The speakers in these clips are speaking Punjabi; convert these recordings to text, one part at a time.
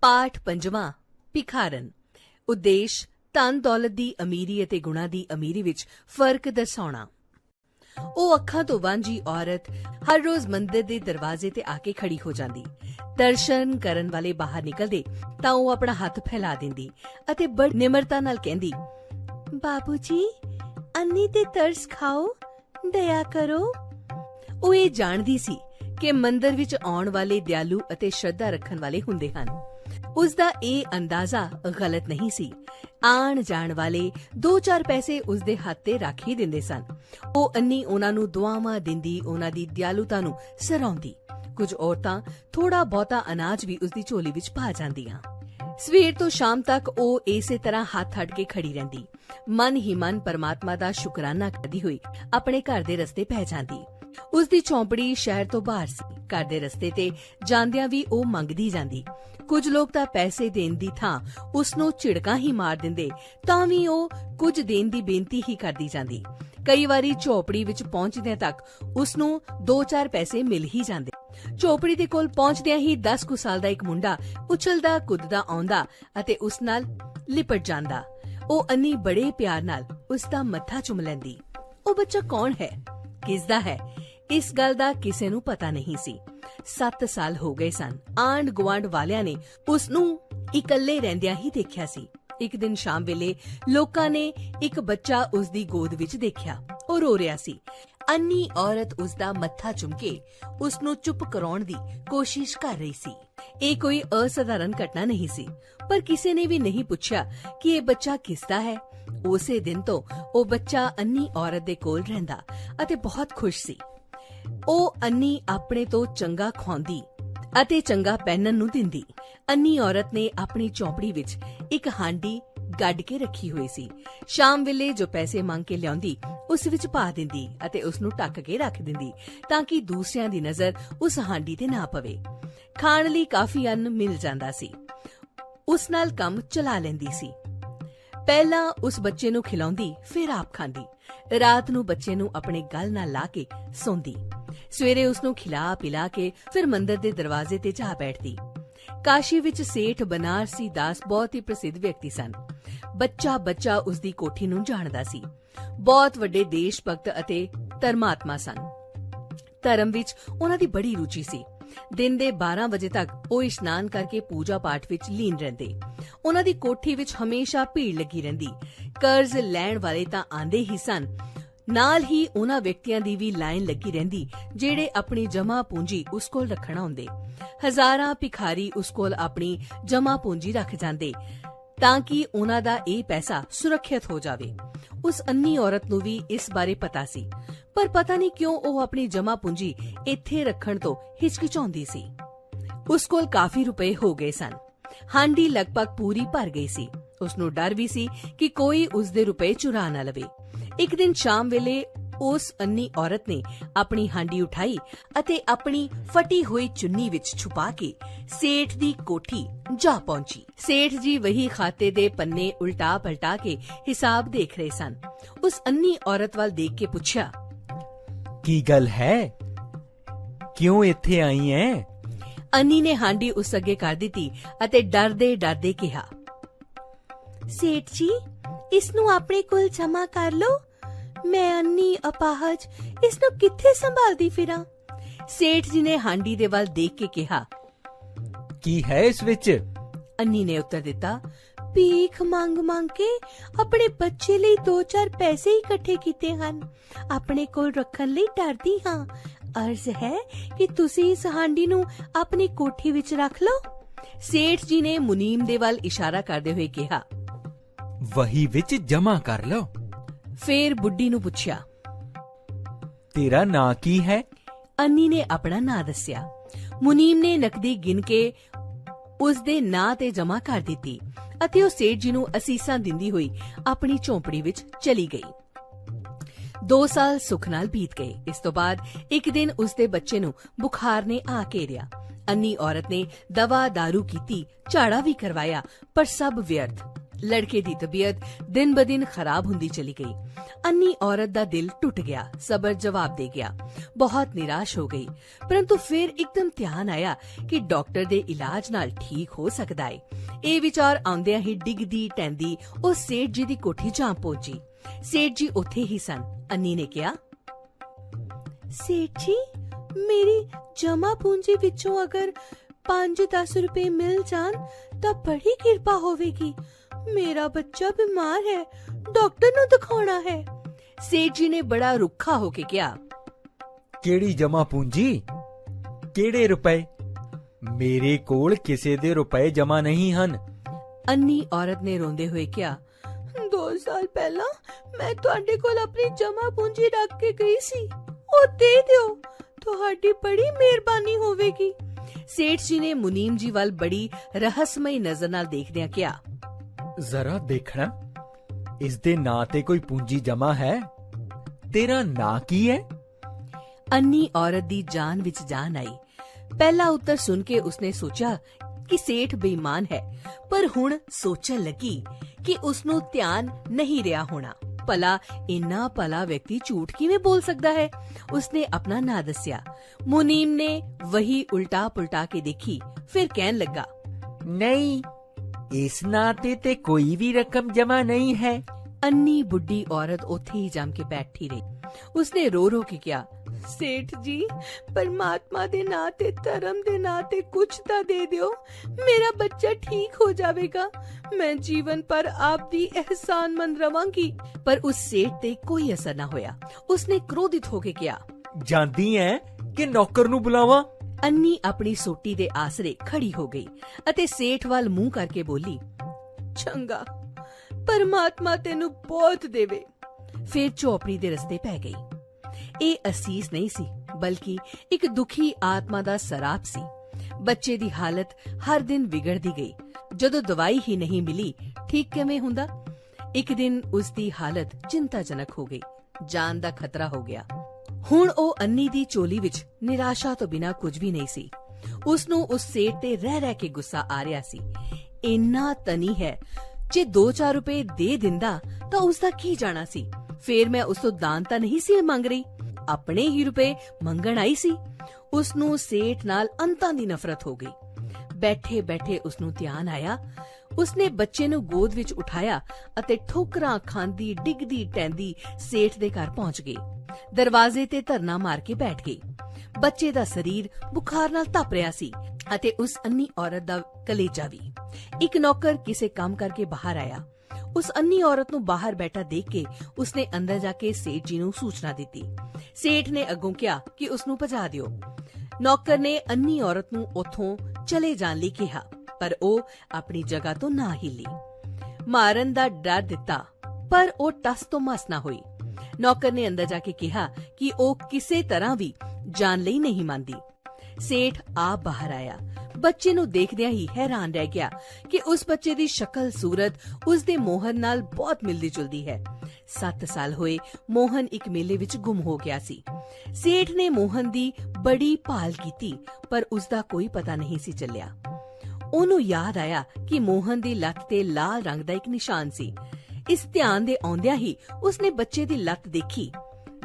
ਪਾਠ ਪੰਜਵਾਂ, ਭਿਖਾਰਨ। ਉਦੇਸ਼, ਧਨ, ਦੌਲਤ ਦੀ ਅਮੀਰੀ ਅਤੇ ਗੁਣਾ ਦੀ ਅਮੀਰੀ ਵਿੱਚ ਫ਼ਰਕ ਦਰਸਾਉਣਾ। ਉਹ ਅੱਖਾਂ ਤੋਂ ਵਾਂਝੀ ਔਰਤ ਹਰ ਰੋਜ਼ ਮੰਦਿਰ ਦੇ ਦਰਵਾਜ਼ੇ ਤੇ ਆ ਕੇ ਖੜੀ ਹੋ ਜਾਂਦੀ। ਦਰਸ਼ਨ ਕਰਨ ਵਾਲੇ ਬਾਹਰ ਨਿਕਲਦੇ ਤਾਂ ਉਹ ਆਪਣਾ ਹੱਥ ਫੈਲਾ ਦਿੰਦੀ ਅਤੇ ਬੜ ਨਿਮਰਤਾ ਨਾਲ ਕਹਿੰਦੀ ਬਾਬੂ ਜੀ ਅੰਨੀ ਤੇ ਤਰਸ ਖਾਓ, ਦਇਆ ਕਰੋ। ਉਹ ਇਹ ਜਾਣਦੀ ਸੀ ਕਿ ਮੰਦਿਰ ਵਿੱਚ ਆਉਣ ਵਾਲੇ ਦਿਆਲੂ ਅਤੇ ਸ਼ਰਧਾ ਰੱਖਣ ਵਾਲੇ ਹੁੰਦੇ ਹਨ। ਉਸ ਦਾ ਇਹ ਅੰਦਾਜ਼ਾ ਗਲਤ ਨਹੀਂ ਸੀ। ਆਣ ਜਾਣ ਵਾਲੇ 2-4 ਪੈਸੇ ਉਸ ਦੇ ਹੱਥ ਤੇ ਰੱਖ ਹੀ ਦਿੰਦੇ ਸਨ। ਉਹ ਅੰਨੀ ਉਹਨਾਂ ਨੂੰ ਦੁਆਵਾਂ ਦਿੰਦੀ, ਉਹਨਾਂ ਦੀ ਦਿਆਲੂਤਾ ਨੂੰ ਸਰਾਉਂਦੀ। ਕੁਝ ਔਰਤਾਂ ਥੋੜਾ ਬਹੁਤਾ ਅਨਾਜ ਵੀ ਉਸ ਦੀ ਝੋਲੀ ਵਿੱਚ ਪਾ ਜਾਂਦੀਆਂ। ਸਵੇਰ ਤੋਂ ਸ਼ਾਮ ਤੱਕ ਉਹ ਇਸੇ ਤਰ੍ਹਾਂ ਹੱਥ ਅੱਡ ਕੇ ਖੜੀ ਰਹਿੰਦੀ। ਮਨ ਹੀ ਮਨ ਪਰਮਾਤਮਾ ਦਾ ਸ਼ੁਕਰਾਨਾ ਕਰਦੀ ਹੋਈ ਆਪਣੇ ਘਰ ਦੇ ਰਸਤੇ ਪੈ ਜਾਂਦੀ। ਉਸ ਦੀ ਝੌਂਪੜੀ ਸ਼ਹਿਰ ਤੋਂ ਬਾਹਰ ਸੀ। ਘਰ ਦੇ ਰਸਤੇ ਤੇ ਜਾਂਦਿਆਂ ਵੀ ਉਹ ਮੰਗਦੀ ਜਾਂਦੀ। ਕੁਝ ਲੋਕ ਤਾਂ ਪੈਸੇ ਦੇਣ ਦੀ ਥਾਂ ਉਸ ਨੂੰ ਝਿੜਕਾਂ ਹੀ ਮਾਰ ਦਿੰਦੇ, ਤਾਂ ਵੀ ਉਹ ਕੁਝ ਦੇਣ ਦੀ ਬੇਨਤੀ ਹੀ ਕਰਦੀ ਜਾਂਦੀ। ਕਈ ਵਾਰੀ ਝੋਪੜੀ ਵਿੱਚ ਪਹੁੰਚਦਿਆਂ ਤੱਕ ਉਸ ਨੂੰ 2-4 ਪੈਸੇ ਮਿਲ ਹੀ ਜਾਂਦੇ। ਝੋਪੜੀ ਦੇ ਕੋਲ ਪਹੁੰਚਦਿਆਂ ਹੀ 10 ਕੁ ਸਾਲ ਦਾ ਇੱਕ ਮੁੰਡਾ ਉਛਲਦਾ, ਕੁੱਦਦਾ, ਆਉਂਦਾ ਅਤੇ ਉਸ ਨਾਲ ਲਿਪਟ ਜਾਂਦਾ। ਉਹ ਅੰਨੀ ਬੜੇ ਪਿਆਰ ਨਾਲ ਉਸ ਦਾ ਮੱਥਾ ਚੁੰਮ ਲੈਂਦੀ। ਉਹ ਬੱਚਾ ਕੌਣ ਹੈ? ਕਿਸ ਦਾ ਹੈ? ਇਸ ਗੱਲ ਦਾ ਕਿਸੇ ਨੂੰ ਪਤਾ ਨਹੀਂ ਸੀ। 7 ਸਾਲ ਹੋ ਗਏ ਸਨ। ਆਂਡ ਗਵਾਂਡ ਵਾਲਿਆਂ ਨੇ ਉਸ ਨੂੰ ਇਕੱਲੇ ਰਹਿੰਦਿਆਂ ਹੀ ਦੇਖਿਆ ਸੀ। ਇੱਕ ਦਿਨ ਸ਼ਾਮ ਵੇਲੇ ਲੋਕਾਂ ਨੇ ਇੱਕ ਬੱਚਾ ਉਸ ਦੀ ਗੋਦ ਵਿੱਚ ਦੇਖਿਆ। ਉਹ ਰੋ ਰਿਹਾ ਸੀ। ਅੰਨੀ ਔਰਤ ਉਸ ਦਾ ਮੱਥਾ ਚੁੰਮ ਕੇ ਉਸ ਨੂੰ ਚੁੱਪ ਕਰਾਉਣ ਦੀ ਕੋਸ਼ਿਸ਼ ਕਰ ਰਹੀ ਸੀ। ਇਹ ਕੋਈ ਅਸਧਾਰਨ ਘਟਨਾ ਨਹੀਂ ਸੀ। ਪਰ ਕਿਸੇ ਨੇ ਵੀ ਨਹੀਂ ਪੁੱਛਿਆ ਕਿ ਇਹ ਬੱਚਾ ਕਿਸ ਦਾ ਹੈ। ਉਸੇ ਦਿਨ ਤੋਂ ਉਹ ਬੱਚਾ ਅੰਨੀ ਔਰਤ ਦੇ ਕੋਲ ਰਹਿੰਦਾ ਅਤੇ ਬਹੁਤ ਖੁਸ਼ ਸੀ। ਉਹ ਅੰਨੀ ਆਪਣੇ ਤੋਂ ਚੰਗਾ ਖਵਾਉਂਦੀ ਅਤੇ ਚੰਗਾ ਪਹਿਨਣ ਨੂੰ ਦਿੰਦੀ। ਅੰਨੀ ਔਰਤ ਨੇ ਆਪਣੀ ਚੌਪੜੀ ਵਿੱਚ ਇੱਕ ਹਾਂਡੀ ਗੱਡ ਕੇ ਰੱਖੀ ਹੋਈ ਸੀ। ਸ਼ਾਮ ਵੇਲੇ ਜੋ ਪੈਸੇ ਮੰਗ ਕੇ ਲਿਆਉਂਦੀ, ਉਸ ਵਿੱਚ ਪਾ ਦਿੰਦੀ ਅਤੇ ਉਸ ਨੂੰ ਟੱਕ ਕੇ ਰੱਖ ਦਿੰਦੀ ਤਾਂ ਕਿ ਦੂਸਰਿਆਂ ਦੀ ਨਜ਼ਰ ਉਸ ਹਾਂਡੀ ਤੇ ਨਾ ਪਵੇ। ਖਾਣ ਲਈ ਕਾਫੀ ਅੰਨ ਮਿਲ ਜਾਂਦਾ ਸੀ। ਉਸ ਨਾਲ ਕੰਮ ਚਲਾ ਲੈਂਦੀ ਸੀ। ਪਹਿਲਾਂ ਉਸ ਬੱਚੇ ਨੂੰ ਖਿਲਾਉਂਦੀ, ਫਿਰ ਆਪ ਖਾਂਦੀ। ਰਾਤ ਨੂੰ ਬੱਚੇ ਨੂੰ ਆਪਣੇ ਗਲ ਨਾਲ ਲਾ ਕੇ ਸੌਂਦੀ। ਸਵੇਰੇ ਉਸ ਨੂੰ ਖਿਲਾ ਪਿਲਾ ਕੇ ਫਿਰ ਮੰਦਰ ਦੇ ਦਰਵਾਜ਼ੇ ਤੇ ਜਾ ਬੈਠਦੀ। ਕਾਸ਼ੀ ਵਿੱਚ ਸੇਠ ਬਨਾਰਸੀ ਦਾਸ ਬਹੁਤ ਹੀ ਪ੍ਰਸਿੱਧ ਵਿਅਕਤੀ ਸਨ। ਬੱਚਾ ਬੱਚਾ ਉਸ ਦੀ ਕੋਠੀ ਨੂੰ ਜਾਣਦਾ ਸੀ। ਬਹੁਤ ਵੱਡੇ ਦੇਸ਼ ਭਗਤ ਅਤੇ ਧਰਮਾਤਮਾ ਸਨ। ਧਰਮ ਵਿੱਚ ਉਹਨਾਂ ਦੀ ਬੜੀ ਰੁਚੀ ਸੀ। ਦਿਨ ਦੇ 12 ਵਜੇ ਤੱਕ ਉਹ ਇਸ਼ਨਾਨ ਕਰਕੇ ਪੂਜਾ ਪਾਠ ਵਿੱਚ ਲੀਨ ਰਹਿੰਦੇ। ਉਹਨਾਂ ਦੀ ਕੋਠੀ ਵਿੱਚ ਹਮੇਸ਼ਾ ਭੀੜ ਲੱਗੀ ਰਹਿੰਦੀ। ਕਰਜ਼ ਲੈਣ ਵਾਲੇ ਤਾਂ ਆਂਦੇ ਹੀ ਸਨ। ਨਾਲ ਹੀ ਉਹਨਾਂ ਵਿਅਕਤੀਆਂ ਦੀ ਵੀ ਲਾਈਨ ਲੱਗੀ ਰਹਿੰਦੀ, ਜਿਹੜੇ ਆਪਣੀ ਜਮਾ ਪੂੰਜੀ ਉਸ ਕੋਲ ਰੱਖਣਾ ਹੁੰਦੇ। ਹਜ਼ਾਰਾਂ ਭਿਖਾਰੀ ਉਸ ਕੋਲ ਆਪਣੀ ਜਮਾ ਪੂੰਜੀ ਰੱਖ ਜਾਂਦੇ, ਤਾਂ ਕਿ ਉਹਨਾਂ ਦਾ ਇਹ ਪੈਸਾ ਸੁਰੱਖਿਅਤ ਹੋ ਜਾਵੇ। ਉਸ ਅੰਨੀ ਔਰਤ ਨੂੰ ਵੀ ਇਸ ਬਾਰੇ ਪਤਾ ਸੀ, ਪਰ ਪਤਾ ਨਹੀਂ ਕਿਉਂ ਉਹ ਆਪਣੀ ਜਮਾ ਪੂੰਜੀ ਇੱਥੇ ਰੱਖਣ ਤੋਂ ਹਿਚਕਿਚਾਉਂਦੀ ਸੀ। ਉਸ ਕੋਲ ਕਾਫੀ ਰੁਪਏ ਹੋ ਗਏ ਸਨ। ਹਾਂਡੀ ਲਗਭਗ ਪੂਰੀ ਭਰ ਗਈ ਸੀ। ਉਸ ਨੂੰ ਡਰ ਵੀ ਸੀ ਕਿ ਕੋਈ ਉਸ ਦੇ ਰੁਪਏ ਚੁਰਾ ਨਾ ਲਵੇ। ਇੱਕ ਦਿਨ ਸ਼ਾਮ ਵੇਲੇ ਉਸ ਅੰਨੀ ਔਰਤ ਨੇ ਆਪਣੀ ਹਾਂਡੀ ਉਠਾਈ ਅਤੇ ਆਪਣੀ ਫਟੀ ਹੋਈ ਚੁੰਨੀ ਵਿੱਚ ਛੁਪਾ ਕੇ ਸੇਠ ਦੀ ਕੋਠੀ ਜਾ ਪਹੁੰਚੀ। ਸੇਠ ਜੀ ਵਹੀ ਖਾਤੇ ਦੇ ਪੰਨੇ ਉਲਟਾ ਪਲਟਾ ਕੇ ਹਿਸਾਬ ਦੇਖ ਰਹੇ ਸਨ। ਉਸ ਅੰਨੀ ਔਰਤ ਵੱਲ ਦੇਖ ਕੇ ਪੁੱਛਿਆ ਕੀ ਗੱਲ ਹੈ? ਕਿਉਂ ਇੱਥੇ ਆਈ ਐ? ਅੰਨੀ ਨੇ ਹਾਂਡੀ ਉਸ ਅੱਗੇ ਕਰ ਦਿੱਤੀ ਅਤੇ ਡਰਦੇ ਡਰਦੇ ਕਿਹਾ ਸੇਠ ਜੀ ਇਸ ਨੂੰ ਆਪਣੇ ਕੋਲ ਜਮਾ ਕਰ ਲਓ। ਮੈਂ ਅੰਨੀ ਅਪਾਹਜ ਇਸ ਨੂੰ ਕਿੱਥੇ ਸੰਭਾਲਦੀ ਫਿਰਾਂ? ਸੇਠ ਜੀ ਨੇ ਹਾਂਡੀ ਦੇ ਵੱਲ ਦੇਖ ਕੇ ਕਿਹਾ ਕੀ ਹੈ ਇਸ ਵਿੱਚ? ਅੰਨੀ ਨੇ ਉੱਤਰ ਦਿੱਤਾ ਭੀਖ ਮੰਗ ਮੰਗ ਕੇ ਆਪਣੇ ਬੱਚੇ ਲਈ 2-4 ਪੈਸੇ ਇਕੱਠੇ ਕੀਤੇ ਹਨ। ਆਪਣੇ ਕੋਲ ਰੱਖਣ ਲਈ ਡਰਦੀ ਹਾਂ। ਅਰਜ਼ ਹੈ ਕਿ ਤੁਸੀਂ ਇਸ ਹਾਂਡੀ ਨੂੰ ਆਪਣੀ ਕੋਠੀ ਵਿੱਚ ਰੱਖ ਲਓ। ਸੇਠ ਜੀ ਨੇ ਮੁਨੀਮ ਦੇ ਵੱਲ ਇਸ਼ਾਰਾ ਕਰਦੇ ਹੋਏ ਕਿਹਾ ਵਹੀ ਵਿੱਚ ਜਮਾ ਕਰ ਲਓ। ਫੇਰ ਬੁੱਢੀ ਨੂੰ ਪੁੱਛਿਆ ਤੇਰਾ ਨਾਂ ਕੀ ਹੈ? ਅੰਨੀ ਨੇ ਆਪਣਾ ਨਾਂ ਦੱਸਿਆ। ਮੁਨੀਮ ਨੇ ਨਕਦੀ ਗਿਣ ਕੇ ਉਸ ਦੇ ਨਾਂ ਤੇ ਜਮ੍ਹਾਂ ਕਰ ਦਿੱਤੀ ਅਤੇ ਉਹ ਸੇਠ ਜੀ ਨੂੰ ਅਸੀਸਾਂ ਦਿੰਦੀ ਹੋਈ ਆਪਣੀ ਝੌਂਪੜੀ ਵਿੱਚ ਚਲੀ ਗਈ। 2 ਸਾਲ ਸੁਖ ਨਾਲ ਬੀਤ ਗਏ। ਇਸ ਤੋਂ ਬਾਅਦ ਇੱਕ ਦਿਨ ਉਸ ਦੇ ਬੱਚੇ ਨੂੰ ਬੁਖਾਰ ਨੇ ਆ ਘੇਰਿਆ ਅੰਨੀ ਔਰਤ ਨੇ ਦਵਾ दारू ਕੀਤੀ ਝਾੜਾ ਵੀ ਕਰਵਾਇਆ ਪਰ ਸਭ ਵਿਅਰਥ। ਲੜਕੇ ਦੀ ਤਬੀਅਤ ਦਿਨ ਬਦਿਨ ਖਰਾਬ ਹੁੰਦੀ ਚਲੀ ਗਈ। ਅੰਨੀ ਔਰਤ ਦਾ ਦਿਲ ਟੁੱਟ ਗਿਆ, ਸਬਰ ਜਵਾਬ ਦੇ ਗਿਆ। ਬਹੁਤ ਨਿਰਾਸ਼ ਹੋ ਗਈ। ਪਰੰਤੂ ਫਿਰ ਇੱਕਦਮ ਧਿਆਨ ਆਇਆ ਕਿ ਡਾਕਟਰ ਦੇ ਇਲਾਜ ਨਾਲ ਠੀਕ ਹੋ ਸਕਦਾ ਹੈ ਇਹ ਵਿਚਾਰ ਆਉਂਦਿਆਂ ਹੀ ਡਿੱਗਦੀ ਟੈਂਦੀ ਉਹ ਸੇਠ ਜੀ ਦੀ ਕੋਠੀ ਜਾ ਪਹੁੰਚੀ। ਸੇਠ ਜੀ ਉੱਥੇ ਹੀ ਸਨ। ਅੰਨੀ ਨੇ ਕਿਹਾ, ਸੇਠ ਜੀ, ਮੇਰੀ ਜਮਾ ਪੂੰਜੀ ਵਿੱਚੋਂ ਅਗਰ 5-10 ਰੁਪਏ ਮਿਲ ਜਾਣ ਤਾਂ ਬੜੀ ਕਿਰਪਾ ਹੋਵੇਗੀ। ਮੇਰਾ ਬੱਚਾ ਬਿਮਾਰ ਹੈ। ਡਾਕਟਰ ਨੂੰ ਦਿਖਾਉਣਾ ਹੈ। ਸੇਠ ਜੀ ਨੇ ਬੜਾ ਰੁੱਖਾ ਹੋ ਕੇ ਕਿਹਾ। ਕਿਹੜੀ ਜਮਾ ਪੂੰਜੀ? ਕਿਹੜੇ ਰੁਪਏ? ਮੇਰੇ ਕੋਲ ਕਿਸੇ ਦੇ ਰੁਪਏ ਜਮਾ ਨਹੀਂ ਹਨ। ਅੰਨੀ ਔਰਤ ਨੇ ਰੋਂਦੇ ਹੋਏ ਕਿਹਾ 2 ਸਾਲ ਪਹਿਲਾਂ ਮੈਂ ਤੁਹਾਡੇ ਕੋਲ ਆਪਣੀ ਜਮਾ ਪੂੰਜੀ ਰੱਖ ਕੇ ਗਈ ਸੀ। ਉਹ ਦੇ ਦਿਓ। ਤੁਹਾਡੀ ਬੜੀ ਮਿਹਰਬਾਨੀ ਹੋਵੇਗੀ। ਸੇਠ ਜੀ ਨੇ ਮੁਨੀਮ ਜੀ ਵੱਲ ਬੜੀ ਰਹੱਸਮਈ ਨਜ਼ਰ ਨਾਲ ਦੇਖਦਿਆਂ ਕਿਹਾ ਜ਼ਰਾ ਦੇਖਣਾ ਇਸ ਦੇ ਨਾਂ ਤੇ ਕੋਈ ਪੂੰਜੀ ਜਮਾ ਹੈ ਤੇਰਾ ਨਾਂ ਕੀ ਹੈ ਅੰਨੀ ਔਰਤ ਦੀ ਜਾਨ ਵਿੱਚ ਜਾਨ ਆਈ ਪਹਿਲਾ ਉੱਤਰ ਸੁਣ ਕੇ ਉਸਨੇ ਸੋਚਿਆ ਕਿ ਸੇਠ ਬੇਈਮਾਨ ਹੈ ਪਰ ਹੁਣ ਸੋਚਣ ਲੱਗੀ ਕਿ ਉਸ ਨੂੰ ਧਿਆਨ ਨਹੀਂ ਰਿਹਾ ਹੋਣਾ ਭਲਾ ਇੰਨਾ ਭਲਾ ਵਿਅਕਤੀ ਝੂਠ ਕਿਵੇਂ ਬੋਲ ਸਕਦਾ ਹੈ ਉਸਨੇ ਆਪਣਾ ਨਾਂ ਦੱਸਿਆ ਮੁਨੀਮ ਨੇ ਵਹੀ ਉਲਟਾ ਪੁਲਟਾ ਕੇ ਦੇਖੀ ਫਿਰ ਕਹਿਣ ਲੱਗਾ ਨਹੀਂ ਇਸ ਨਾਂ ਤੇ ਤੇ ਕੋਈ ਵੀ ਰਕਮ ਜਮਾ ਨਹੀਂ ਹੈ ਅੰਨੀ ਬੁੱਢੀ ਔਰਤ ਉੱਥੇ ਹੀ ਜੰਮ ਕੇ ਬੈਠੀ ਰਹੀ ਉਸਨੇ ਰੋ ਰੋ ਕੇ ਕਿਹਾ ਸੇਠ ਜੀ ਪਰਮਾਤਮਾ ਦੇ ਨਾਂ ਤੇ ਧਰਮ ਦੇ ਨਾਂ ਤੇ ਕੁਝ ਤਾਂ ਦੇ ਦਿਓ ਮੇਰਾ ਬੱਚਾ ਠੀਕ ਹੋ ਜਾਵੇਗਾ ਮੈਂ ਜੀਵਨ ਪਰ ਆਪ ਦੀ ਅਹਿਸਾਨਮੰਦ ਰਵਾਂਗੀ ਪਰ ਉਸ ਸੇਠ ਤੇ ਕੋਈ ਅਸਰ ਨਾ ਹੋਇਆ ਉਸਨੇ ਕ੍ਰੋਧਿਤ ਹੋ ਕੇ ਕਿਹਾ ਜਾਂਦੀ ਐ ਕਿ ਨੌਕਰ ਨੂੰ ਬੁਲਾਵਾਂ ਅੰਨੀ ਆਪਣੀ ਸੋਟੀ ਦੇ ਆਸਰੇ ਖੜੀ ਹੋ ਗਈ ਅਤੇ ਸੇਠ ਵੱਲ ਮੂੰਹ ਕਰਕੇ ਬੋਲੀ, ਚੰਗਾ, ਪਰਮਾਤਮਾ ਤੈਨੂੰ ਬਹੁਤ ਦੇਵੇ। ਫਿਰ ਚੌਪੜੀ ਦੇ ਰਸਤੇ ਪੈ ਗਈ। ਇਹ ਅਸੀਸ ਨਹੀਂ ਸੀ, ਬਲਕਿ ਇੱਕ ਦੁਖੀ ਆਤਮਾ ਦਾ ਸਰਾਪ ਸੀ। ਬੱਚੇ ਦੀ ਹਾਲਤ ਹਰ ਦਿਨ ਵਿਗੜਦੀ ਗਈ। ਜਦੋਂ ਦਵਾਈ ਹੀ ਨਹੀਂ ਮਿਲੀ, ਠੀਕ ਕਿਵੇਂ ਹੁੰਦਾ? ਇੱਕ ਦਿਨ ਉਸ ਦੀ ਹਾਲਤ ਚਿੰਤਾਜਨਕ ਹੋ ਗਈ। ਜਾਨ ਦਾ ਖਤਰਾ ਹੋ ਗਿਆ। ਹੁਣ ਉਹ ਅੰਨੀ ਦੀ ਚੋਲੀ ਵਿੱਚ ਨਿਰਾਸ਼ਾ ਤੋਂ ਬਿਨਾ ਕੁਝ ਵੀ ਨਹੀਂ ਸੀ। ਉਸ ਨੂੰ ਉਸ ਸੇਠ ਤੇ ਰਹਿ ਰਹਿ ਕੇ ਗੁੱਸਾ ਆ ਰਿਹਾ ਸੀ। ਇੰਨਾ ਤਨੀ ਹੈ, ਜੇ 2-4 ਰੁਪਏ ਦੇ ਦਿੰਦਾ ਤਾਂ ਉਸ ਦਾ ਕੀ ਜਾਣਾ ਸੀ? ਫੇਰ ਮੈਂ ਉਸ ਤੋਂ ਦਾਨ ਤਾਂ ਨਹੀਂ ਸੀ ਮੰਗ ਰਹੀ। ਆਪਣੇ ਹੀ ਰੁਪਏ ਮੰਗਣ ਆਈ ਸੀ। ਉਸ ਨੂੰ ਸੇਠ ਨਾਲ ਅੰਤਾਂ ਦੀ ਨਫ਼ਰਤ ਹੋ ਗਈ। ਬੈਠੇ ਬੈਠੇ ਉਸ ਨੂੰ ਧਿਆਨ ਆਇਆ। ਉਸਨੇ ਬੱਚੇ ਨੂੰ ਗੋਦ ਵਿੱਚ ਉਠਾਇਆ ਅਤੇ ਠੋਕਰਾਂ ਖਾਂਦੀ, ਡਿੱਗਦੀ ਟੈਂਦੀ ਸੇਠ ਦੇ ਘਰ ਪਹੁੰਚ ਗਈ। ਦਰਵਾਜ਼ੇ ਤੇ ਧਰਨਾ ਮਾਰ ਕੇ ਬੈਠ ਗਈ। ਬੱਚੇ ਦਾ ਸਰੀਰ ਬੁਖਾਰ ਨਾਲ ਤਪ ਰਿਹਾ ਸੀ ਅਤੇ ਉਸ ਅੰਨੀ ਔਰਤ ਦਾ ਕਲੇਜਾ ਵੀ। ਇੱਕ ਨੌਕਰ ਕਿਸੇ ਕੰਮ ਕਰਕੇ ਬਾਹਰ ਆਇਆ। ਉਸ ਅੰਨੀ ਔਰਤ ਨੂੰ ਬਾਹਰ ਬੈਠਾ ਦੇਖ ਕੇ ਉਸਨੇ ਅੰਦਰ ਜਾ ਕੇ ਸੇਠ ਜੀ ਨੂੰ ਸੂਚਨਾ ਦਿੱਤੀ। ਸੇਠ ਨੇ ਅੱਗੋਂ ਕਿਹਾ ਕਿ ਉਸ ਨੂੰ ਭਜਾ ਦਿਓ। ਨੌਕਰ ਨੇ ਅੰਨੀ ਔਰਤ ਨੂੰ ਉੱਥੋਂ ਚਲੇ ਜਾਣ ਲਈ ਕਿਹਾ, ਪਰ ਉਹ ਆਪਣੀ ਜਗ੍ਹਾ ਤੋਂ ਨਾ ਹਿੱਲੀ। ਮਾਰਨ ਦਾ ਡਰ ਦਿੱਤਾ, ਪਰ ਉਹ ਟਸ ਤੋਂ ਮਸ ਨਾ ਹੋਈ। ਨੌਕਰ ਨੇ ਅੰਦਰ ਜਾ ਕੇ ਕਿਹਾ ਕਿ ਉਹ ਕਿਸੇ ਤਰ੍ਹਾਂ ਵੀ ਜਾਣ ਲਈ ਨਹੀਂ ਮੰਨਦੀ। ਸੇਠ ਆਪ ਬਾਹਰ ਆਇਆ। ਬੱਚੇ ਨੂੰ ਦੇਖਦਿਆਂ ਹੀ ਹੈਰਾਨ ਰਹਿ ਗਿਆ ਕਿ ਉਸ ਬੱਚੇ ਦੀ ਸ਼ਕਲ, ਸੂਰਤ ਉਸ ਦੇ ਮੋਹਨ ਨਾਲ ਬਹੁਤ ਮਿਲਦੀ ਜੁਲਦੀ ਹੈ। 7 ਸਾਲ ਹੋਏ ਮੋਹਨ ਇੱਕ ਮੇਲੇ ਵਿੱਚ ਗੁੰਮ ਹੋ ਗਿਆ ਸੀ। ਸੇਠ ਨੇ ਮੋਹਨ ਦੀ ਬੜੀ ਭਾਲ ਕੀਤੀ, ਪਰ ਉਸ ਦਾ ਕੋਈ ਪਤਾ ਨਹੀਂ ਸੀ ਚੱਲਿਆ। ਉਹਨੂੰ ਯਾਦ ਆਇਆ ਕਿ ਮੋਹਨ ਦੀ ਲੱਤ ਤੇ ਲਾਲ ਰੰਗ ਦਾ ਇੱਕ ਨਿਸ਼ਾਨ ਸੀ। ਇਸ ਧਿਆਨ ਦੇ ਆਉਂਦਿਆਂ ਹੀ ਉਸਨੇ ਬੱਚੇ ਦੀ ਲੱਤ ਦੇਖੀ।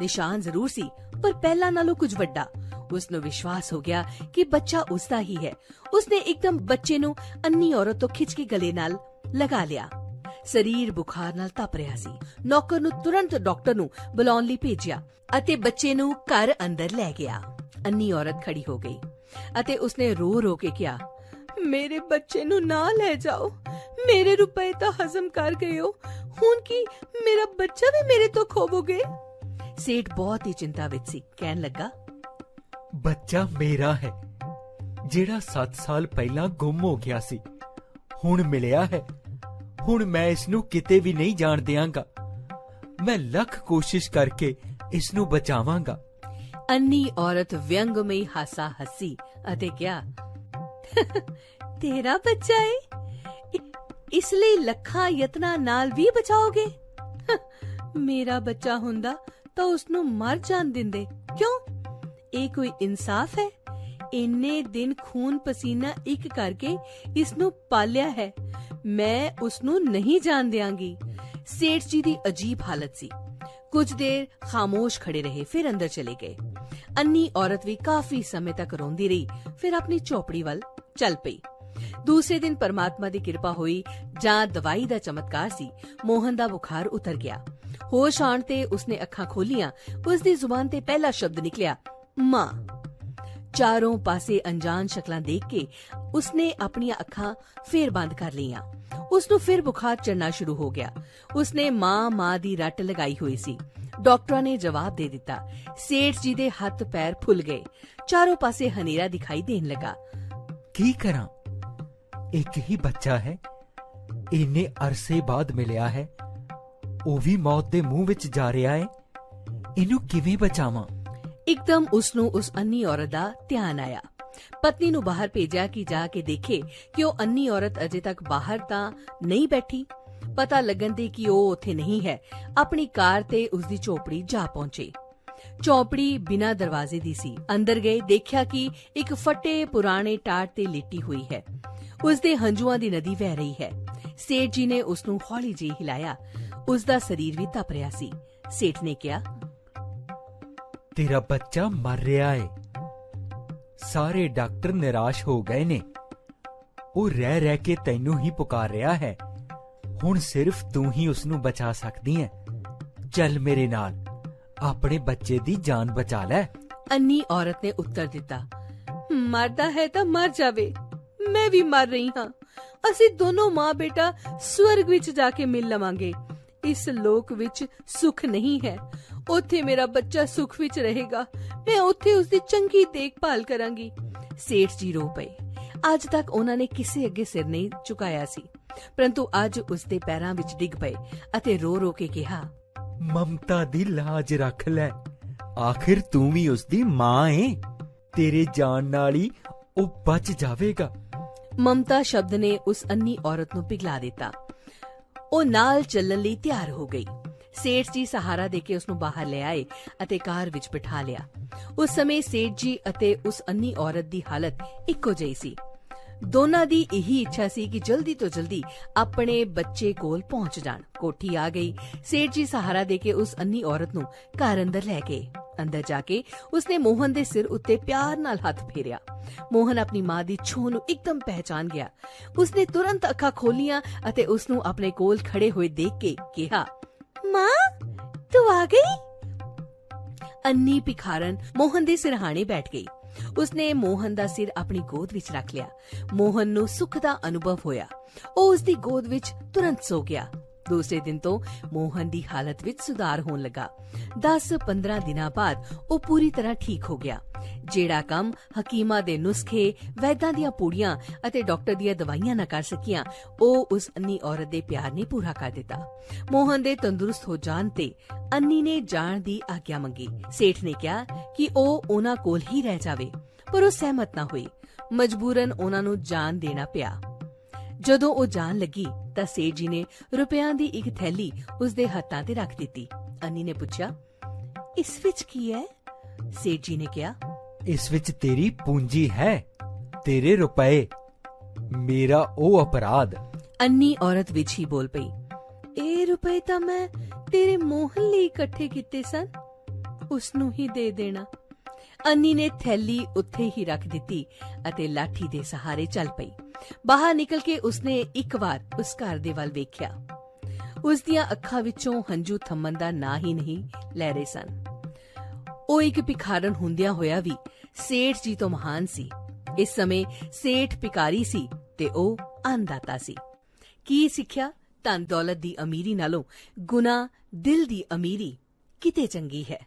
ਨਿਸ਼ਾਨ ਜ਼ਰੂਰ ਸੀ, ਪਰ ਪਹਿਲਾਂ ਨਾਲੋਂ ਕੁਝ ਵੱਡਾ। ਉਸ ਨੂੰ ਵਿਸ਼ਵਾਸ ਹੋ ਗਿਆ ਕਿ ਬੱਚਾ ਉਸ ਦਾ ਹੀ ਹੈ। ਉਸਨੇ ਇੱਕਦਮ ਬੱਚੇ ਨੂੰ ਅੰਨੀ ਔਰਤ ਤੋਂ ਖਿੱਚ ਕੇ ਗਲੇ ਨਾਲ ਲਗਾ ਲਿਆ। ਸਰੀਰ ਬੁਖਾਰ ਨਾਲ ਤਪ ਰਿਹਾ ਸੀ। ਨੌਕਰ ਨੂੰ ਤੁਰੰਤ ਡਾਕਟਰ ਨੂੰ ਬੁਲਾਉਣ ਲਈ ਭੇਜਿਆ ਅਤੇ ਬੱਚੇ ਨੂੰ ਘਰ ਅੰਦਰ ਲੈ ਗਿਆ। ਅੰਨੀ ਔਰਤ ਖੜੀ ਹੋ ਗਈ ਅਤੇ ਉਸਨੇ ਰੋ ਰੋ ਕੇ ਕਿਹਾ, ਮੇਰੇ ਬੱਚੇ ਨੂੰ ਨਾ ਲੈ ਜਾਓ। ਮੇਰੇ ਰੁਪਏ ਤਾਂ ਹਜ਼ਮ ਕਰ ਗਏ ਹੋ। ਹੁਣ ਕੀ ਮੇਰਾ ਬੱਚਾ ਵੀ ਮੇਰੇ ਤੋਂ ਖੋਵੋਗੇ? ਸੇਠ ਬਹੁਤ ਹੀ ਚਿੰਤਾ ਵਿੱਚ ਸੀ, ਕਹਿਣ ਲੱਗਾ, ਬੱਚਾ ਮੇਰਾ ਹੈ, ਜਿਹੜਾ 7 ਸਾਲ ਪਹਿਲਾਂ ਗੁੰਮ ਹੋ ਗਿਆ ਸੀ। ਹੁਣ ਮਿਲਿਆ ਹੈ। ਹੁਣ ਮੈਂ ਇਸ ਨੂੰ ਕਿਤੇ ਵੀ ਨਹੀਂ ਜਾਣ ਦਿਆਂਗਾ। ਮੈਂ ਲੱਖ ਕੋਸ਼ਿਸ਼ ਕਰਕੇ ਇਸ ਨੂੰ ਬਚਾਵਾਂਗਾ। ਅੰਨੀ ਔਰਤ ਵਿਅੰਗਮਈ ਹਾਸਾ ਹੱਸੀ ਅਤੇ ਕਿਹਾ, ਤੇਰਾ ਬੱਚਾ ਏ? ਇਸ ਲਈ ਲੱਖਾਂ ਯਤਨਾਂ ਨਾਲ ਵੀ ਬਚਾਓਗੇ? ਮੇਰਾ ਬੱਚਾ ਹੁੰਦਾ ਤਾਂ ਉਸ ਨੂੰ ਮਰ ਜਾਣ ਦਿੰਦੇ। ਕਿਉਂ? ਇਹ ਕੋਈ ਇਨਸਾਫ ਹੈ? ਇੰਨੇ ਦਿਨ ਖੂਨ ਪਸੀਨਾ ਇੱਕ ਕਰਕੇ ਇਸ ਨੂੰ ਪਾਲਿਆ ਹੈ। ਮੈਂ ਉਸ ਨੂੰ ਨਹੀਂ ਜਾਣ ਦਿਆਂਗੀ। ਸੇਠ ਜੀ ਦੀ ਅਜੀਬ ਹਾਲਤ ਸੀ। ਕੁਝ ਦੇਰ ਖਾਮੋਸ਼ ਖੜੇ ਰਹੇ, ਫਿਰ ਅੰਦਰ ਚਲੇ ਗਏ। ਅੰਨੀ ਔਰਤ ਵੀ ਕਾਫੀ ਸਮੇਂ ਤੱਕ ਰੋਂਦੀ ਰਹੀ, ਫਿਰ ਆਪਣੀ ਚੌਪੜੀ ਵੱਲ ਚੱਲ ਪਈ। ਦੂਸਰੇ ਦਿਨ ਪਰਮਾਤਮਾ ਦੀ ਕਿਰਪਾ ਹੋਈ, ਜਾਂ ਦਵਾਈ ਦਾ ਚਮਤਕਾਰ ਸੀ, ਮੋਹਨ ਦਾ ਬੁਖਾਰ ਉਤਰ ਗਿਆ। ਹੋਸ਼ ਆਉਣ ਤੇ ਉਸਨੇ ਅੱਖਾਂ ਖੋਲੀਆਂ ਉਸ ਦੀ ਜ਼ੁਬਾਨ ਤੇ ਪਹਿਲਾ ਸ਼ਬਦ ਨਿਕਲਿਆ, ਮਾਂ। ਚਾਰੋਂ ਪਾਸੇ ਅਣਜਾਣ ਸ਼ਕਲਾਂ ਦੇਖ ਕੇ ਉਸਨੇ ਆਪਣੀਆਂ ਅੱਖਾਂ ਫੇਰ ਬੰਦ ਕਰ ਲਈਆਂ। ਉਸ ਨੂੰ ਫਿਰ ਬੁਖਾਰ ਚੜਨਾ ਸ਼ੁਰੂ ਹੋ ਗਿਆ। ਉਸਨੇ ਮਾਂ ਮਾਂ ਦੀ ਰੱਟ ਲਗਾਈ ਹੋਈ ਸੀ। ਡਾਕਟਰਾਂ ਨੇ ਜਵਾਬ ਦੇ ਦਿੱਤਾ। ਸੇਠ ਜੀ ਦੇ ਹੱਥ ਪੈਰ ਫੁੱਲ ਗਏ। ਚਾਰੋਂ ਪਾਸੇ ਹਨੇਰਾ ਦਿਖਾਈ ਦੇਣ ਲੱਗਾ। ਕੀ ਕਰਾਂ? ਇੱਕ ਹੀ ਬੱਚਾ ਹੈ। ਇੰਨੇ ਅਰਸੇ ਬਾਅਦ ਮਿਲਿਆ ਹੈ। ਉਹ ਵੀ ਮੌਤ ਦੇ ਮੂੰਹ ਵਿੱਚ ਜਾ ਰਿਹਾ ਹੈ। ਇਹਨੂੰ ਕਿਵੇਂ ਬਚਾਵਾਂ? ਇੱਕਦਮ ਉਸ ਨੂੰ ਉਸ ਅੰਨੀ ਔਰਤ ਦਾ ਧਿਆਨ ਆਇਆ। ਪਤਨੀ ਨੂੰ ਬਾਹਰ ਭੇਜਿਆ ਕਿ ਜਾ ਕੇ ਦੇਖੇ ਕਿ ਉਹ ਅੰਨੀ ਔਰਤ ਅਜੇ ਤੱਕ ਬਾਹਰ ਤਾਂ ਨਹੀਂ ਬੈਠੀ। ਪਤਾ ਲੱਗਣ ਤੇ ਕਿ ਉਹ ਉੱਥੇ ਨਹੀਂ ਹੈ। ਆਪਣੀ ਕਾਰ ਤੇ ਉਸ ਦੀ ਝੋਪੜੀ ਜਾ ਪਹੁੰਚੇ। ਚੌਪੜੀ ਬਿਨਾ ਦਰਵਾਜ਼ੇ ਦੀ ਸੀ। ਅੰਦਰ ਗਏ, ਦੇਖਿਆ ਕਿ ਇੱਕ ਫਟੇ ਪੁਰਾਣੇ ਟਾਟ ਤੇ ਲੇਟੀ ਹੋਈ ਹੈ। ਉਸ ਦੇ ਹੰਝੂਆਂ ਦੀ ਨਦੀ ਵਹਿ ਰਹੀ ਹੈ। ਸੇਠ ਜੀ ਨੇ ਉਸ ਨੂੰ ਹੌਲੀ ਜਿਹੀ ਹਿਲਾਇਆ। ਉਸ ਦਾ ਸਰੀਰ ਵੀ ਤਪ ਰਿਹਾ ਸੀ। ਸੇਠ ਨੇ ਕਿਹਾ, ਤੇਰਾ ਬੱਚਾ ਮਰ ਰਿਹਾ ਏ। ਸਾਰੇ ਡਾਕਟਰ ਨਿਰਾਸ਼ ਹੋ ਗਏ ਨੇ। ਉਹ ਰਹਿ ਰਹਿ ਕੇ ਤੈਨੂੰ ਹੀ ਪੁਕਾਰ ਰਿਹਾ ਹੈ। ਹੁਣ ਸਿਰਫ ਤੂੰ ਹੀ ਉਸ ਨੂੰ ਬਚਾ ਸਕਦੀ ਹੈ। ਚੱਲ ਮੇਰੇ ਨਾਲ, ਆਪਣੇ ਬੱਚੇ ਦੀ ਜਾਨ ਬਚਾ ਲੈ। ਅੰਨੀ ਔਰਤ ਨੇ ਉੱਤਰ ਦਿੱਤਾ, ਮਰਦਾ ਹੈ ਤਾਂ ਮਰ ਜਾਵੇ, ਮੈਂ ਵੀ ਮਰ ਰਹੀ ਹਾਂ। ਅਸੀਂ ਦੋਨੋਂ ਮਾਂ ਬੇਟਾ ਸਵਰਗ ਵਿੱਚ ਜਾ ਕੇ ਮਿਲ ਲਵਾਂਗੇ। ਇਸ ਲੋਕ ਵਿੱਚ ਸੁਖ ਨਹੀਂ ਹੈ। ਉੱਥੇ ਮੇਰਾ ਬੱਚਾ ਸੁੱਖ ਵਿੱਚ ਰਹੇਗਾ। ਮੈਂ ਉੱਥੇ ਉਸ ਦੀ ਚੰਗੀ ਦੇਖਭਾਲ ਕਰਾਂਗੀ। ਸੇਠ ਜੀ ਰੋ ਪਏ। ਅੱਜ ਤੱਕ ਉਹਨਾਂ ਨੇ ਕਿਸੇ ਅੱਗੇ ਸਿਰ ਨਹੀਂ ਝੁਕਾਇਆ ਸੀ। ਪਰੰਤੂ ਅੱਜ ਉਸ ਦੇ ਪੈਰਾਂ ਵਿੱਚ ਡਿੱਗ ਪਏ ਅਤੇ ਰੋ ਰੋ ਕੇ ਕਿਹਾ ਮਮਤਾ ਦੀ ਲਾਜ ਰੱਖ ਲੈ। ਆਖਿਰ ਤੂੰ ਵੀ ਉਸ ਦੀ ਮਾਂ ਏ। ਤੇਰੇ ਜਾਨ ਨਾਲ ਹੀ ਉਹ ਬਚ ਜਾਵੇਗਾ। ਮਮਤਾ ਸ਼ਬਦ ਨੇ ਉਸ ਅੰਨੀ ਔਰਤ ਨੂੰ ਪਿਘਲਾ ਦਿੱਤਾ। ਉਹ ਨਾਲ ਚੱਲਣ ਲਈ ਤਿਆਰ ਹੋ ਗਈ। ਸੇਠ ਜੀ ਸਹਾਰਾ ਦੇ ਕੇ ਉਸ ਨੂੰ ਬਾਹਰ ਲੈ ਆਏ ਅਤੇ ਕਾਰ ਵਿੱਚ ਬਿਠਾ ਲਿਆ। ਉਸ ਸਮੇਂ ਸੇਠ ਜੀ ਅਤੇ ਉਸ ਅੰਨੀ ਔਰਤ ਦੀ ਹਾਲਤ ਇੱਕੋ ਜਿਹੀ ਸੀ। ਦੋਨਾਂ ਦੀ ਇਹੀ ਇੱਛਾ ਸੀ ਕਿ ਜਲਦੀ ਤੋਂ ਜਲਦੀ ਆਪਣੇ ਬੱਚੇ ਕੋਲ ਪਹੁੰਚ ਜਾਣ। ਕੋਠੀ ਆ ਗਈ। ਸੇਠ ਜੀ ਸਹਾਰਾ ਦੇ ਕੇ ਉਸ ਅੰਨੀ ਔਰਤ ਨੂੰ ਘਰ ਅੰਦਰ ਲੈ ਗਏ। ਅੰਦਰ ਜਾ ਕੇ ਉਸਨੇ ਮੋਹਨ ਦੇ ਸਿਰ ਉੱਤੇ ਪਿਆਰ ਨਾਲ ਹੱਥ ਫੇਰਿਆ। ਮੋਹਨ ਆਪਣੀ ਮਾਂ ਦੀ ਛੋਹ ਨੂੰ ਇੱਕਦਮ ਪਹਿਚਾਨ ਗਿਆ। ਉਸਨੇ ਤੁਰੰਤ ਅੱਖਾਂ ਖੋਲੀਆਂ ਅਤੇ ਉਸ ਨੂੰ ਆਪਣੇ ਕੋਲ ਖੜੇ ਹੋਏ ਦੇਖ ਕੇ ਕਿਹਾ ਮਾਂ, ਤੂੰ ਆ ਗਈ? ਅੰਨੀ ਭਿਖਾਰਨ ਮੋਹਨ ਦੇ ਸਿਰਹਾਣੇ ਬੈਠ ਗਈ। ਉਸਨੇ ਮੋਹਨ ਦਾ ਸਿਰ ਆਪਣੀ ਗੋਦ ਵਿੱਚ ਰੱਖ ਲਿਆ। ਮੋਹਨ ਨੂੰ ਸੁੱਖ ਦਾ ਅਨੁਭਵ ਹੋਇਆ। ਉਹ ਉਸ ਦੀ ਗੋਦ ਵਿੱਚ ਤੁਰੰਤ ਸੋ ਗਿਆ। ਦੂਸਰੇ ਦਿਨ ਤੋਂ ਮੋਹਨ ਦੀ ਹਾਲਤ ਵਿੱਚ ਸੁਧਾਰ ਹੋਣ ਲੱਗਾ। 10-15 ਦਿਨਾਂ ਬਾਅਦ ਉਹ ਪੂਰੀ ਤਰ੍ਹਾਂ ਠੀਕ ਹੋ ਗਿਆ। ਜਿਹੜਾ ਕੰਮ ਹਕੀਮਾ ਦੇ ਨੁਸਖੇ, ਵੈਦਾਂ ਦੀਆਂ ਪੂੜੀਆਂ ਅਤੇ ਡਾਕਟਰ ਦੀਆਂ ਦਵਾਈਆਂ ਨਾ ਕਰ ਸਕੀਆਂ, ਉਹ ਉਸ ਅੰਨੀ ਔਰਤ ਦੇ ਪਿਆਰ ਨੇ ਪੂਰਾ ਕਰ ਦਿੱਤਾ। ਮੋਹਨ ਦੇ ਤੰਦਰੁਸਤ ਹੋ ਜਾਣ ਤੇ ਅੰਨੀ ਨੇ ਜਾਣ ਦੀ ਆਗਿਆ ਮੰਗੀ। ਸੇਠ ਨੇ ਕਿਹਾ ਕਿ ਉਹ ਉਹਨਾਂ ਕੋਲ ਹੀ ਰਹਿ ਜਾਵੇ, ਪਰ ਉਹ ਸਹਿਮਤ ਨਾ ਹੋਈ। ਮਜਬੂਰਨ ਉਹਨਾਂ ਨੂੰ ਜਾਨ ਦੇਣਾ ਪਿਆ। ਜਦੋਂ ਉਹ ਜਾਣ ਲੱਗੀ ਤਾਂ ਸੇਠ ਜੀ ਨੇ ਰੁਪਿਆਂ ਦੀ ਇੱਕ ਥੈਲੀ ਉਸ ਦੇ ਹੱਥਾਂ ਤੇ ਰੱਖ ਦਿੱਤੀ। ਅੰਨੀ ਨੇ ਪੁੱਛਿਆ ਇਸ ਵਿੱਚ ਕੀ ਹੈ? ਸੇਠ ਜੀ ਨੇ ਕਿਹਾ ਇਸ ਵਿੱਚ ਤੇਰੀ ਪੂੰਜੀ ਹੈ ਤੇਰੇ ਰੁਪਏ ਮੇਰਾ ਉਹ ਅਪਰਾਧ। ਅੰਨੀ ਔਰਤ ਵਿੱਚ ਹੀ ਬੋਲ ਪਈ ਇਹ ਰੁਪਏ ਤਾਂ ਮੈਂ ਤੇਰੇ ਮੋਹਨ ਲਈ ਇਕੱਠੇ ਕੀਤੇ ਸਨ ਉਸ ਨੂੰ ਹੀ ਦੇ ਦੇਣਾ। ਅੰਨੀ ਨੇ ਥੈਲੀ ਉੱਥੇ ਹੀ ਰੱਖ ਦਿੱਤੀ ਅਤੇ ਲਾਠੀ ਦੇ ਸਹਾਰੇ ਚੱਲ ਪਈ। ਬਾਹਰ ਨਿਕਲ ਕੇ ਉਸਨੇ ਇੱਕ ਵਾਰ ਉਸ ਘਰ ਦੇ ਵੱਲ ਵੇਖਿਆ। ਉਸ ਦੀਆਂ ਅੱਖਾਂ ਵਿੱਚੋਂ ਹੰਝੂ ਥੰਮਣ ਦਾ ਨਾਂ ਹੀ ਨਹੀਂ ਲੈ ਰਹੇ ਸਨ। ਉਹ ਇੱਕ ਭਿਖਾਰਨ ਹੁੰਦਿਆਂ ਹੋਇਆ ਵੀ ਸੇਠ ਜੀ ਤੋਂ ਮਹਾਨ ਸੀ। ਇਸ ਸਮੇਂ ਸੇਠ ਭਿਕਾਰੀ ਸੀ ਤੇ ਉਹ ਅੰਦਾਤਾ ਸੀ। ਕੀ ਸਿੱਖਿਆ? ਧਨ ਦੌਲਤ ਦੀ ਅਮੀਰੀ ਨਾਲੋਂ ਗੁਨਾ ਦਿਲ ਦੀ ਅਮੀਰੀ ਕਿਤੇ ਚੰਗੀ ਹੈ।